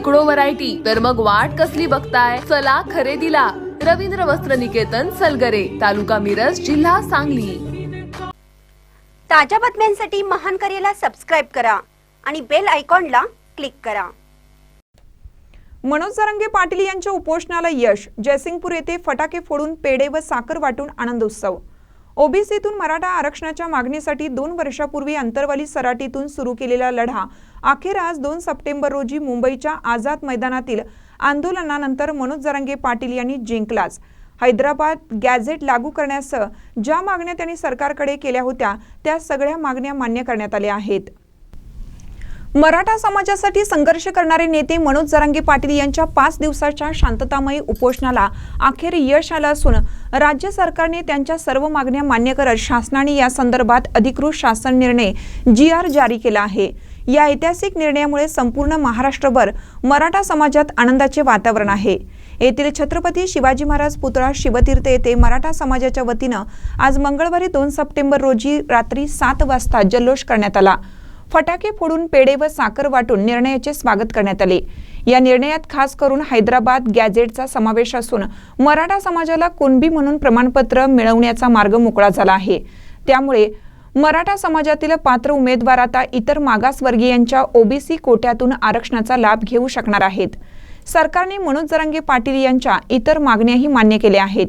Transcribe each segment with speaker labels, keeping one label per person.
Speaker 1: शेकडो व्हरायटी तर मग वाट कसली बघताय? चला खरेदीला. रवींद्र वस्त्र निकेतन सलगरे तालुका मिरज जिल्हा सांगली.
Speaker 2: ताज्या बातम्यांसाठी महान करेला सबस्क्राईब करा आणि बेल आयकॉनला क्लिक करा.
Speaker 3: मनोज जरांगे पाटील यांच्या उपोषणाला यश. जयसिंगपूर येथे फटाके फोडून पेढे व साखर वाटून आनंदोत्सव. ओबीसीतून मराठा आरक्षणाच्या मागणीसाठी दोन वर्षापूर्वी अंतरवाली सराटीतून सुरू केलेला लढा. अखेर आज दोन सप्टेंबर रोजी मुंबईच्या आझाद मैदानातील आंदोलनानंतर मनोज जरांगे पाटील यांनी जिंकलाच. हैदराबाद गॅझेट लागू करण्यासह ज्या मागण्या त्यांनी सरकारकडे केल्या होत्या त्या सगळ्या मागण्या मान्य करण्यात आल्या आहेत. मराठा समाजासाठी संघर्ष करणारे नेते मनोज जरांगे पाटील यांच्या पाच दिवसाच्या शांततामयी उपोषणाला अखेर यश आलं असून राज्य सरकारने त्यांच्या सर्व मागण्या मान्य करत शासनाने या संदर्भात अधिकृत शासन निर्णय जी आर जारी केला आहे. या ऐतिहासिक निर्णयामुळे संपूर्ण महाराष्ट्रभर मराठा समाजात आनंदाचे वातावरण आहे. येथील छत्रपती शिवाजी महाराज पुतळा शिवतीर्थ येथे मराठा समाजाच्या वतीनं आज मंगळवारी दोन सप्टेंबर रोजी रात्री सात वाजता जल्लोष करण्यात आला. फटाके फोडून पेढे व साखर वाटून निर्णयाचे स्वागत करण्यात आले. या निर्णयात खास करून हैदराबाद गॅझेटचा समावेश असून मराठा समाजाला कुणबी म्हणून प्रमाणपत्र मिळवण्याचा मार्ग मोकळा झाला आहे. त्यामुळे मराठा समाजातील पात्र उमेदवार आता इतर मागासवर्गीयांच्या ओबीसी कोट्यातून आरक्षणाचा लाभ घेऊ शकणार आहेत. सरकारने मनोज जरांगे पाटील यांच्या इतर मागण्याही मान्य केल्या आहेत.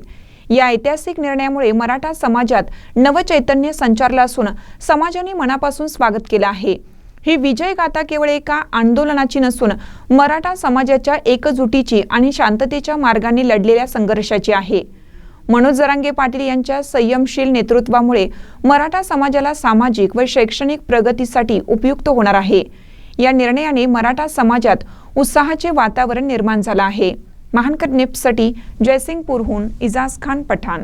Speaker 3: या ऐतिहासिक निर्णयामुळे मराठा समाजात नवचैतन्य संचारलं असून समाजाने मनापासून स्वागत केलं आहे. ही विजय गाथा केवळ एका आंदोलनाची नसून मराठा समाजाच्या एकजुटीची आणि शांततेच्या मार्गाने लढलेल्या संघर्षाची आहे. मनोज जरांगे पाटील यांच्या संयमशील नेतृत्वामुळे मराठा समाजाला सामाजिक व शैक्षणिक प्रगतीसाठी उपयुक्त होणार आहे. या निर्णयाने मराठा समाजात उत्साहाचे वातावरण निर्माण झालं आहे. महानकर निप्ससाठी जयसिंगपूरहून इजाज खान पठाण.